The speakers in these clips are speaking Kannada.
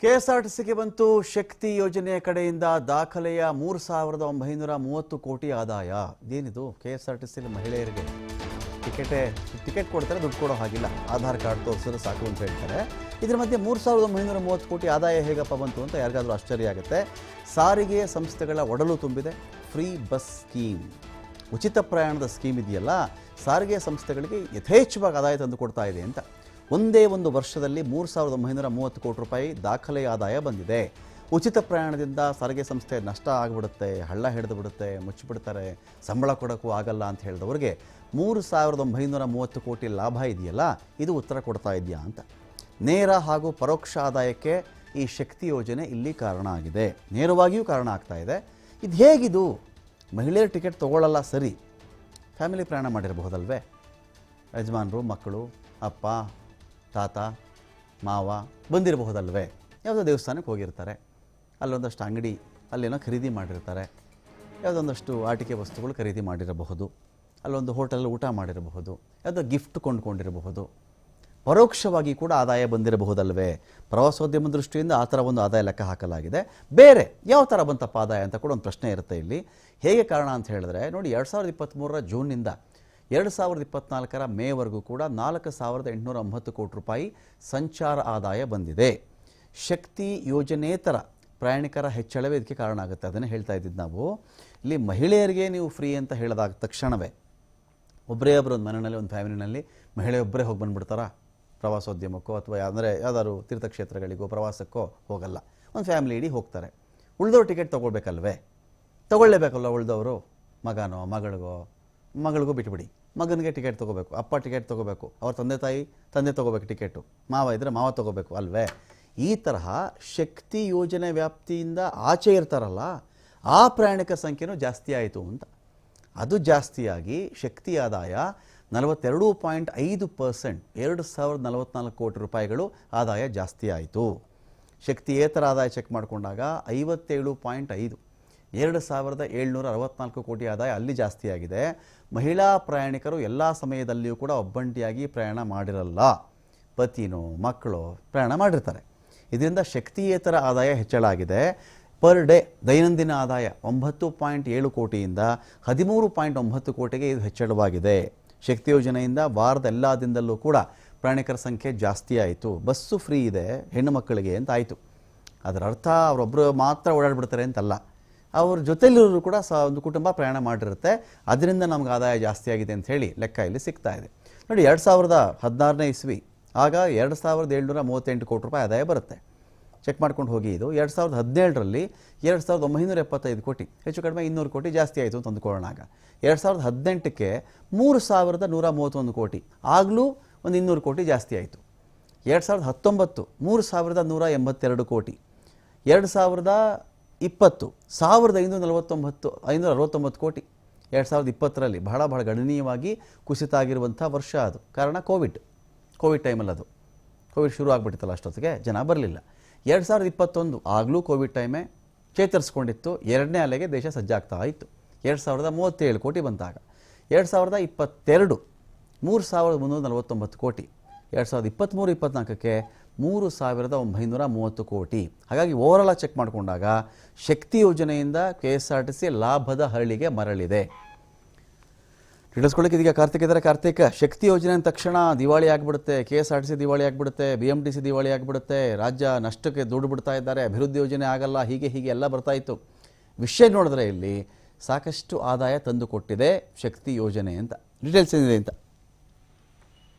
ಕೆಎಸ್ಆರ್ಟಿಸಿಗೆ ಬಂತು ಶಕ್ತಿ ಯೋಜನೆಯ ಕಡೆಯಿಂದ ದಾಖಲೆಯ ಮೂರು ಸಾವಿರದ ಒಂಬೈನೂರ ಮೂವತ್ತು ಕೋಟಿ ಆದಾಯ. ಇದೇನಿದು ಕೆ ಎಸ್ ಆರ್ ಟಿ ಸಿಲಿ ಮಹಿಳೆಯರಿಗೆ ಟಿಕೆಟೇ, ಟಿಕೆಟ್ ಕೊಡ್ತಾರೆ, ದುಡ್ಡು ಕೊಡೋ ಹಾಗಿಲ್ಲ. ಆಧಾರ್ ಕಾರ್ಡ್ ತೋರಿಸಿದ್ರೆ ಸಾಕು ಅಂತ ಹೇಳ್ತಾರೆ. ಇದರ ಮಧ್ಯೆ ಮೂರು ಸಾವಿರದ ಒಂಬೈನೂರ ಮೂವತ್ತು ಕೋಟಿ ಆದಾಯ ಹೇಗಪ್ಪ ಬಂತು ಅಂತ ಯಾರಿಗಾದರೂ ಆಶ್ಚರ್ಯ ಆಗುತ್ತೆ. ಸಾರಿಗೆ ಸಂಸ್ಥೆಗಳ ಒಡಲು ತುಂಬಿದೆ. Free bus scheme. ಉಚಿತ ಪ್ರಯಾಣದ ಸ್ಕೀಮ್ ಇದೆಯಲ್ಲ? ಸಾರಿಗೆ ಸಂಸ್ಥೆಗಳಿಗೆ ಯಥೇಚ್ಛವಾಗಿ ಆದಾಯ ತಂದು ಕೊಡ್ತಾ ಇದೆ ಅಂತ. ಒಂದೇ ಒಂದು ವರ್ಷದಲ್ಲಿ ಮೂರು ಸಾವಿರದ ಒಂಬೈನೂರ ಮೂವತ್ತು ಕೋಟಿ ರೂಪಾಯಿ ದಾಖಲೆ ಆದಾಯ ಬಂದಿದೆ. ಉಚಿತ ಪ್ರಯಾಣದಿಂದ ಸಾರಿಗೆ ಸಂಸ್ಥೆ ನಷ್ಟ ಆಗಿಬಿಡುತ್ತೆ, ಹಳ್ಳ ಹಿಡಿದು ಬಿಡುತ್ತೆ, ಮುಚ್ಚಿಬಿಡ್ತಾರೆ, ಸಂಬಳ ಕೊಡೋಕ್ಕೂ ಆಗಲ್ಲ ಅಂತ ಹೇಳಿದವ್ರಿಗೆ ಮೂರು ಸಾವಿರದ ಒಂಬೈನೂರ ಮೂವತ್ತು ಕೋಟಿ ಲಾಭ ಇದೆಯಲ್ಲ, ಇದು ಉತ್ತರ ಕೊಡ್ತಾ ಇದೆಯಾ ಅಂತ. ನೇರ ಹಾಗೂ ಪರೋಕ್ಷ ಆದಾಯಕ್ಕೆ ಈ ಶಕ್ತಿ ಯೋಜನೆ ಇಲ್ಲಿ ಕಾರಣ ಆಗಿದೆ. ನೇರವಾಗಿಯೂ ಕಾರಣ ಆಗ್ತಾ ಇದೆ. ಇದು ಹೇಗಿದು? ಮಹಿಳೆಯರು ಟಿಕೆಟ್ ತೊಗೊಳ್ಳಲ್ಲ ಸರಿ. ಫ್ಯಾಮಿಲಿ ಪ್ರಯಾಣ ಮಾಡಿರಬಹುದಲ್ವೇ? ಯಜಮಾನರು, ಮಕ್ಕಳು, ಅಪ್ಪ ತಾತ, ಮಾವ ಬಂದಿರಬಹುದಲ್ವೇ? ಯಾವುದೋ ದೇವಸ್ಥಾನಕ್ಕೆ ಹೋಗಿರ್ತಾರೆ. ಅಲ್ಲೊಂದಷ್ಟು ಅಂಗಡಿ, ಅಲ್ಲೇನೋ ಖರೀದಿ ಮಾಡಿರ್ತಾರೆ. ಯಾವುದೊಂದಷ್ಟು ಆಟಿಕೆ ವಸ್ತುಗಳು ಖರೀದಿ ಮಾಡಿರಬಹುದು. ಅಲ್ಲೊಂದು ಹೋಟೆಲ್ ಊಟ ಮಾಡಿರಬಹುದು. ಯಾವುದೋ ಗಿಫ್ಟ್ ಕೊಂಡ್ಕೊಂಡಿರಬಹುದು. ಪರೋಕ್ಷವಾಗಿ ಕೂಡ ಆದಾಯ ಬಂದಿರಬಹುದಲ್ವೇ? ಪ್ರವಾಸೋದ್ಯಮ ದೃಷ್ಟಿಯಿಂದ ಆ ಥರ ಒಂದು ಆದಾಯ ಲೆಕ್ಕ ಹಾಕಲಾಗಿದೆ. ಬೇರೆ ಯಾವ ಥರ ಬಂತಪ್ಪ ಆದಾಯ ಅಂತ ಕೂಡ ಒಂದು ಪ್ರಶ್ನೆ ಇರುತ್ತೆ ಇಲ್ಲಿ. ಹೇಗೆ ಕಾರಣ ಅಂತ ಹೇಳಿದ್ರೆ, ನೋಡಿ, ಎರಡು ಸಾವಿರದ ಇಪ್ಪತ್ತ್ಮೂರರ ಜೂನ್ನಿಂದ ಎರಡು ಸಾವಿರದ ಇಪ್ಪತ್ನಾಲ್ಕರ ಮೇವರೆಗೂ ಕೂಡ ನಾಲ್ಕು ಸಾವಿರದ ಎಂಟುನೂರ ಒಂಬತ್ತು ಕೋಟಿ ರೂಪಾಯಿ ಸಂಚಾರ ಆದಾಯ ಬಂದಿದೆ. ಶಕ್ತಿ ಯೋಜನೇತರ ಪ್ರಯಾಣಿಕರ ಹೆಚ್ಚಳವೇ ಇದಕ್ಕೆ ಕಾರಣ ಆಗುತ್ತೆ. ಅದನ್ನು ಹೇಳ್ತಾ ಇದ್ದಿದ್ದು ನಾವು. ಇಲ್ಲಿ ಮಹಿಳೆಯರಿಗೆ ನೀವು ಫ್ರೀ ಅಂತ ಹೇಳಿದಾಗ ತಕ್ಷಣವೇ ಒಬ್ಬರೇ ಒಬ್ಬರು ಒಂದು ಮನೆಯಲ್ಲಿ, ಒಂದು ಫ್ಯಾಮಿಲಿನಲ್ಲಿ ಮಹಿಳೆಯೊಬ್ಬರೇ ಹೋಗಿ ಬಂದ್ಬಿಡ್ತಾರಾ? ಪ್ರವಾಸೋದ್ಯಮಕ್ಕೋ ಅಥವಾ ಅಂದರೆ ಯಾವ್ದಾದ್ರು ತೀರ್ಥಕ್ಷೇತ್ರಗಳಿಗೋ, ಪ್ರವಾಸಕ್ಕೋ ಹೋಗಲ್ಲ. ಒಂದು ಫ್ಯಾಮಿಲಿ ಇಡೀ ಹೋಗ್ತಾರೆ. ಉಳಿದವ್ರು ಟಿಕೆಟ್ ತೊಗೊಳ್ಬೇಕಲ್ವೇ? ತೊಗೊಳ್ಳೇಬೇಕಲ್ವ ಉಳಿದವರು? ಮಗನೋ, ಮಗಳಿಗೋ? ಮಗಳಿಗೂ ಬಿಟ್ಬಿಡಿ. ಮಗನಿಗೆ ಟಿಕೆಟ್ ತೊಗೋಬೇಕು. ಅಪ್ಪ ಟಿಕೆಟ್ ತೊಗೋಬೇಕು. ಅವ್ರ ತಂದೆ ತಾಯಿ, ತಂದೆ ತೊಗೋಬೇಕು ಟಿಕೆಟು. ಮಾವ ಇದ್ದರೆ ಮಾವ ತೊಗೋಬೇಕು ಅಲ್ವೇ? ಈ ತರಹ ಶಕ್ತಿ ಯೋಜನೆ ವ್ಯಾಪ್ತಿಯಿಂದ ಆಚೆ ಇರ್ತಾರಲ್ಲ, ಆ ಪ್ರಯಾಣಿಕ ಸಂಖ್ಯೆನೂ ಜಾಸ್ತಿ ಆಯಿತು ಅಂತ. ಅದು ಜಾಸ್ತಿಯಾಗಿ ಶಕ್ತಿ ಆದಾಯ ನಲವತ್ತೆರಡು ಪಾಯಿಂಟ್ ಐದು ಪರ್ಸೆಂಟ್, ಎರಡು ಸಾವಿರದ ನಲವತ್ನಾಲ್ಕು ಕೋಟಿ ರೂಪಾಯಿಗಳು ಆದಾಯ ಜಾಸ್ತಿ ಆಯಿತು. ಶಕ್ತಿಯೇತರ ಆದಾಯ ಚೆಕ್ ಮಾಡಿಕೊಂಡಾಗ ಐವತ್ತೇಳು ಪಾಯಿಂಟ್ ಐದು. ಎರಡು ಸಾವಿರದ ಏಳ್ನೂರ ಅರವತ್ನಾಲ್ಕು ಕೋಟಿ ಆದಾಯ ಅಲ್ಲಿ ಜಾಸ್ತಿಯಾಗಿದೆ ಮಹಿಳಾ ಪ್ರಯಾಣಿಕರು ಎಲ್ಲ ಸಮಯದಲ್ಲಿಯೂ ಕೂಡ ಒಬ್ಬಂಟಿಯಾಗಿ ಪ್ರಯಾಣ ಮಾಡಿರಲ್ಲ. ಪತಿನೋ, ಮಕ್ಕಳು ಪ್ರಯಾಣ ಮಾಡಿರ್ತಾರೆ. ಇದರಿಂದ ಶಕ್ತಿಯೇತರ ಆದಾಯ ಹೆಚ್ಚಳ ಆಗಿದೆ. ಪರ್ ಡೇ ದೈನಂದಿನ ಆದಾಯ ಒಂಬತ್ತು ಪಾಯಿಂಟ್ ಏಳು ಕೋಟಿಯಿಂದ ಹದಿಮೂರು ಪಾಯಿಂಟ್ ಒಂಬತ್ತು ಕೋಟಿಗೆ ಇದು ಹೆಚ್ಚಳವಾಗಿದೆ. ಶಕ್ತಿ ಯೋಜನೆಯಿಂದ ವಾರದ ಎಲ್ಲ ದಿನದಲ್ಲೂ ಕೂಡ ಪ್ರಯಾಣಿಕರ ಸಂಖ್ಯೆ ಜಾಸ್ತಿ ಆಯಿತು. ಬಸ್ಸು ಫ್ರೀ ಇದೆ, ಹೆಣ್ಣು ಮಕ್ಕಳಿಗೆ ಅಂತ ಆಯಿತು. ಅದರ ಅರ್ಥ ಅವರೊಬ್ಬರು ಮಾತ್ರ ಓಡಾಡ್ಬಿಡ್ತಾರೆ ಅಂತಲ್ಲ. ಅವ್ರ ಜೊತೆಲಿರೋರು ಕೂಡ ಸ ಒಂದು ಕುಟುಂಬ ಪ್ರಯಾಣ ಮಾಡಿರುತ್ತೆ. ಅದರಿಂದ ನಮ್ಗೆ ಆದಾಯ ಜಾಸ್ತಿ ಆಗಿದೆ ಅಂತ ಹೇಳಿ ಲೆಕ್ಕ ಇಲ್ಲಿ ಸಿಗ್ತಾ ಇದೆ. ನೋಡಿ, ಎರಡು ಸಾವಿರದ ಹದಿನಾರನೇ ಇಸ್ವಿ, ಆಗ ಎರಡು ಸಾವಿರದ ಏಳ್ನೂರ ಮೂವತ್ತೆಂಟು ಕೋಟಿ ರೂಪಾಯಿ ಆದಾಯ ಬರುತ್ತೆ. ಚೆಕ್ ಮಾಡ್ಕೊಂಡು ಹೋಗಿ ಇದು. ಎರಡು ಸಾವಿರದ ಹದಿನೇಳರಲ್ಲಿ ಎರಡು ಸಾವಿರದ ಒಂಬೈನೂರ ಎಪ್ಪತ್ತೈದು ಕೋಟಿ, ಹೆಚ್ಚು ಕಡಿಮೆ ಇನ್ನೂರು ಕೋಟಿ ಜಾಸ್ತಿ ಆಯಿತು ಅಂತ ಅಂದ್ಕೊಳ್ಳೋಣ ಆಗ. ಎರಡು ಸಾವಿರದ ಹದಿನೆಂಟಕ್ಕೆ ಮೂರು ಸಾವಿರದ ನೂರ ಮೂವತ್ತೊಂದು ಕೋಟಿ, ಆಗಲೂ ಒಂದು ಇನ್ನೂರು ಕೋಟಿ ಜಾಸ್ತಿ ಆಯಿತು. ಎರಡು ಸಾವಿರದ ಹತ್ತೊಂಬತ್ತು, ಮೂರು ಸಾವಿರದ ನೂರ ಎಂಬತ್ತೆರಡು ಕೋಟಿ, ಎರಡು ಸಾವಿರದ ಇಪ್ಪತ್ತು, ಸಾವಿರದ ಐನೂರ ನಲವತ್ತೊಂಬತ್ತು ಐನೂರ ಅರವತ್ತೊಂಬತ್ತು ಕೋಟಿ. ಎರಡು ಸಾವಿರದ ಇಪ್ಪತ್ತರಲ್ಲಿ ಬಹಳ ಬಹಳ ಗಣನೀಯವಾಗಿ ಕುಸಿತ ಆಗಿರುವಂಥ ವರ್ಷ ಅದು. ಕಾರಣ ಕೋವಿಡ್. ಕೋವಿಡ್ ಟೈಮಲ್ಲಿ ಅದು. ಕೋವಿಡ್ ಶುರು ಆಗಿಬಿಟ್ಟಿತ್ತಲ್ಲ ಅಷ್ಟೊತ್ತಿಗೆ, ಜನ ಬರಲಿಲ್ಲ. ಎರಡು ಸಾವಿರದ ಇಪ್ಪತ್ತೊಂದು, ಆಗಲೂ ಕೋವಿಡ್ ಟೈಮೇ ಚೇತರಿಸ್ಕೊಂಡಿತ್ತು. ಎರಡನೇ ಅಲೆಗೆ ದೇಶ ಸಜ್ಜಾಗ್ತಾ ಇತ್ತು. ಎರಡು ಸಾವಿರದ ಮೂವತ್ತೇಳು ಕೋಟಿ ಬಂದಾಗ. ಎರಡು ಸಾವಿರದ ಇಪ್ಪತ್ತೆರಡು, ಮೂರು ಸಾವಿರದ ಮುನ್ನೂರ ನಲವತ್ತೊಂಬತ್ತು ಕೋಟಿ. ಎರಡು ಸಾವಿರದ ಇಪ್ಪತ್ತ್ಮೂರು ಇಪ್ಪತ್ತ್ನಾಲ್ಕಕ್ಕೆ ಮೂರು ಸಾವಿರದ ಒಂಬೈನೂರ ಮೂವತ್ತು ಕೋಟಿ. ಹಾಗಾಗಿ ಓವರಾಲ್ ಚೆಕ್ ಮಾಡಿಕೊಂಡಾಗ ಶಕ್ತಿ ಯೋಜನೆಯಿಂದ K S R T C ಲಾಭದ ಹರಳಿಗೆ ಮರಳಿದೆ. ತಿಳಿಸ್ಕೊಳ್ಳಿಕ್ಕೆ ಇದೀಗ ಕಾರ್ತಿಕ್ ಇದ್ದಾರೆ. ಕಾರ್ತಿಕ್ ಶಕ್ತಿ ಯೋಜನೆ ಅಂದ ತಕ್ಷಣ ದಿವಾಳಿ ಆಗಿಬಿಡುತ್ತೆ. K S R T C ದಿವಾಳಿ ಆಗಿಬಿಡುತ್ತೆ. ಬಿ ಎಂ ಟಿ ಸಿ ದಿವಾಳಿ ಆಗಿಬಿಡುತ್ತೆ. ರಾಜ್ಯ ನಷ್ಟಕ್ಕೆ ದುಡ್ಡು ಬಿಡ್ತಾ ಇದ್ದಾರೆ. ಅಭಿವೃದ್ಧಿ ಯೋಜನೆ ಆಗಲ್ಲ ಹೀಗೆ ಹೀಗೆ ಎಲ್ಲ ಬರ್ತಾ ಇತ್ತು. ವಿಷಯ ನೋಡಿದ್ರೆ ಇಲ್ಲಿ ಸಾಕಷ್ಟು ಆದಾಯ ತಂದು ಕೊಟ್ಟಿದೆ ಶಕ್ತಿ ಯೋಜನೆ ಅಂತ. ಡೀಟೇಲ್ಸ್ ಏನಿದೆ ಅಂತ?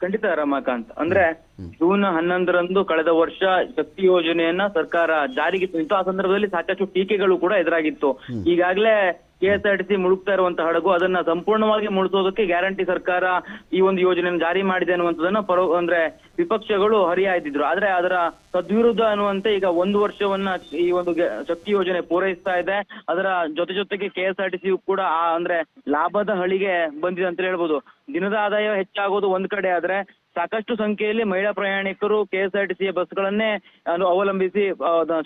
ಖಂಡಿತ ರಮಾಕಾಂತ್. ಅಂದ್ರೆ ಜೂನ್ ಹನ್ನೊಂದರಂದು ಕಳೆದ ವರ್ಷ ಶಕ್ತಿ ಯೋಜನೆಯನ್ನ ಸರ್ಕಾರ ಜಾರಿಗೆ ತಂದಿತ್ತು. ಆ ಸಂದರ್ಭದಲ್ಲಿ ಸಾಕಷ್ಟು ಟೀಕೆಗಳು ಕೂಡ ಎದುರಾಗಿತ್ತು. ಈಗಾಗಲೇ ಕೆಎಸ್ಆರ್ಟಿಸಿ ಮುಳುಗ್ತಾ ಇರುವಂತಹ ಹಡಗು ಅದನ್ನ ಸಂಪೂರ್ಣವಾಗಿ ಮುಳುಗೋದಕ್ಕೆ ಗ್ಯಾರಂಟಿ ಸರ್ಕಾರ ಈ ಒಂದು ಯೋಜನೆಯನ್ನು ಜಾರಿ ಮಾಡಿದೆ ಅನ್ನುವಂಥದ್ದನ್ನ ಪರೋ ಅಂದ್ರೆ ವಿಪಕ್ಷಗಳು ಹರಿಹಾಯ್ದಿದ್ರು. ಆದ್ರೆ ಅದರ ತದ್ವಿರುದ್ಧ ಅನ್ನುವಂತೆ ಈಗ ಒಂದು ವರ್ಷವನ್ನ ಈ ಒಂದು ಶಕ್ತಿ ಯೋಜನೆ ಪೂರೈಸ್ತಾ ಇದೆ. ಅದರ ಜೊತೆ ಜೊತೆಗೆ ಕೆಎಸ್ಆರ್ಟಿಸಿ ಕೂಡ ಆ ಅಂದ್ರೆ ಲಾಭದ ಹಳಿಗೆ ಬಂದಿದೆ ಅಂತ ಹೇಳ್ಬೋದು. ದಿನದ ಆದಾಯ ಹೆಚ್ಚಾಗೋದು ಒಂದ್ ಕಡೆ ಆದ್ರೆ ಸಾಕಷ್ಟು ಸಂಖ್ಯೆಯಲ್ಲಿ ಮಹಿಳಾ ಪ್ರಯಾಣಿಕರು ಕೆಎಸ್ಆರ್ಟಿಸಿಯ ಬಸ್ಗಳನ್ನೇ ಅವಲಂಬಿಸಿ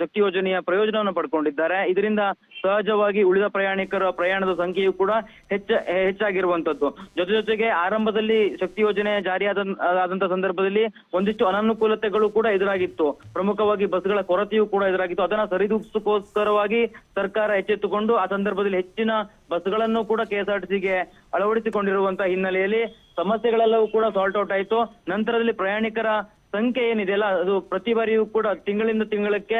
ಶಕ್ತಿ ಯೋಜನೆಯ ಪ್ರಯೋಜನವನ್ನು ಪಡ್ಕೊಂಡಿದ್ದಾರೆ. ಇದರಿಂದ ಸಹಜವಾಗಿ ಉಳಿದ ಪ್ರಯಾಣಿಕರ ಪ್ರಯಾಣದ ಸಂಖ್ಯೆಯು ಕೂಡ ಹೆಚ್ಚ, ಹೆಚ್ಚಾಗಿರುವಂತದ್ದು. ಜೊತೆ ಜೊತೆಗೆ ಆರಂಭದಲ್ಲಿ ಶಕ್ತಿ ಯೋಜನೆ ಜಾರಿಯಾದ, ಆದಂತ ಸಂದರ್ಭದಲ್ಲಿ ಒಂದಿಷ್ಟು ಅನನುಕೂಲತೆಗಳು ಕೂಡ ಎದುರಾಗಿತ್ತು. ಪ್ರಮುಖವಾಗಿ ಬಸ್ಗಳ ಕೊರತೆಯೂ ಕೂಡ ಎದುರಾಗಿತ್ತು. ಅದನ್ನ ಸರಿದೂಗಿಸೋಸ್ಕರವಾಗಿ ಸರ್ಕಾರ ಎಚ್ಚೆತ್ತುಕೊಂಡು ಆ ಸಂದರ್ಭದಲ್ಲಿ ಹೆಚ್ಚಿನ ಬಸ್ಗಳನ್ನು ಕೂಡ ಕೆಎಸ್ಆರ್ಟಿಸಿಗೆ ಅಳವಡಿಸಿಕೊಂಡಿರುವಂತಹ ಹಿನ್ನೆಲೆಯಲ್ಲಿ ಸಮಸ್ಯೆಗಳೆಲ್ಲವೂ ಕೂಡ ಸಾಲ್ಟ್ ಔಟ್ ಆಯಿತು. ನಂತರದಲ್ಲಿ ಪ್ರಯಾಣಿಕರ ಸಂಖ್ಯೆ ಏನಿದೆಯಲ್ಲ ಅದು ಪ್ರತಿ ಬಾರಿಯೂ ಕೂಡ ತಿಂಗಳಿಂದ ತಿಂಗಳಕ್ಕೆ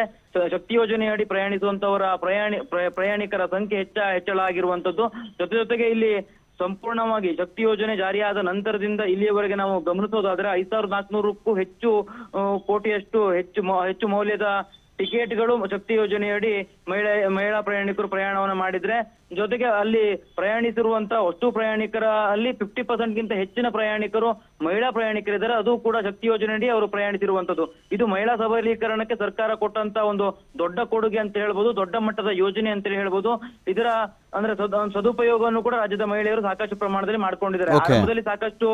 ಶಕ್ತಿ ಯೋಜನೆಯಡಿ ಪ್ರಯಾಣಿಸುವಂತವರ ಪ್ರಯಾಣಿ ಪ್ರ- ಪ್ರಯಾಣಿಕರ ಸಂಖ್ಯೆ ಹೆಚ್ಚ, ಹೆಚ್ಚಳ ಆಗಿರುವಂತದ್ದು. ಜೊತೆ ಜೊತೆಗೆ ಇಲ್ಲಿ ಸಂಪೂರ್ಣವಾಗಿ ಶಕ್ತಿ ಯೋಜನೆ ಜಾರಿಯಾದ ನಂತರದಿಂದ ಇಲ್ಲಿಯವರೆಗೆ ನಾವು ಗಮನಿಸೋದಾದ್ರೆ ಐದ್ ಸಾವಿರದ ನಾಲ್ಕುನೂರಕ್ಕೂ ಹೆಚ್ಚು ಕೋಟಿಯಷ್ಟು ಹೆಚ್ಚು ಹೆಚ್ಚು ಮೌಲ್ಯದ ಟಿಕೆಟ್ಗಳು ಶಕ್ತಿ ಯೋಜನೆಯಡಿ ಮಹಿಳೆ, ಮಹಿಳಾ ಪ್ರಯಾಣಿಕರು ಪ್ರಯಾಣವನ್ನು ಮಾಡಿದ್ರೆ, ಜೊತೆಗೆ ಅಲ್ಲಿ ಪ್ರಯಾಣಿಸಿರುವಂತಹ ವಸ್ತು ಪ್ರಯಾಣಿಕರ, ಅಲ್ಲಿ ಫಿಫ್ಟಿ ಪರ್ಸೆಂಟ್ ಗಿಂತ ಹೆಚ್ಚಿನ ಪ್ರಯಾಣಿಕರು ಮಹಿಳಾ ಪ್ರಯಾಣಿಕರಿದ್ದಾರೆ. ಅದು ಕೂಡ ಶಕ್ತಿ ಯೋಜನೆಯಡಿ ಅವರು ಪ್ರಯಾಣಿಸಿರುವಂತದ್ದು. ಇದು ಮಹಿಳಾ ಸಬಲೀಕರಣಕ್ಕೆ ಸರ್ಕಾರ ಕೊಟ್ಟಂತ ಒಂದು ದೊಡ್ಡ ಕೊಡುಗೆ ಅಂತ ಹೇಳ್ಬೋದು, ದೊಡ್ಡ ಮಟ್ಟದ ಯೋಜನೆ ಅಂತ ಹೇಳ್ಬೋದು. ಇದರ ಅಂದ್ರೆ ಸದ್- ಸದುಪಯೋಗವನ್ನು ಕೂಡ ರಾಜ್ಯದ ಮಹಿಳೆಯರು ಸಾಕಷ್ಟು ಪ್ರಮಾಣದಲ್ಲಿ ಮಾಡ್ಕೊಂಡಿದ್ದಾರೆ. Okay. ಆರಂಭದಲ್ಲಿ ಸಾಕಷ್ಟು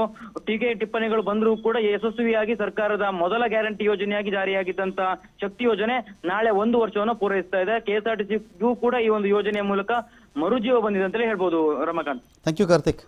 ಟೀಕೆ ಟಿಪ್ಪಣಿಗಳು ಬಂದರೂ ಕೂಡ ಯಶಸ್ವಿಯಾಗಿ ಸರ್ಕಾರದ ಮೊದಲ ಗ್ಯಾರಂಟಿ ಯೋಜನೆಯಾಗಿ ಜಾರಿಯಾಗಿದ್ದಂತ ಶಕ್ತಿ ಯೋಜನೆ ನಾಳೆ ಒಂದು ವರ್ಷವನ್ನು ಪೂರೈಸ್ತಾ ಇದೆ. ಕೆಎಸ್ಆರ್ಟಿಸಿಗೂ ಕೂಡ ಈ ಒಂದು ಯೋಜನೆಯ ಮೂಲಕ ಮರುಜೀವ ಬಂದಿದೆ ಅಂತಲೇ ಹೇಳ್ಬೋದು ರಮಾಕಾಂತ್. Thank you Karthik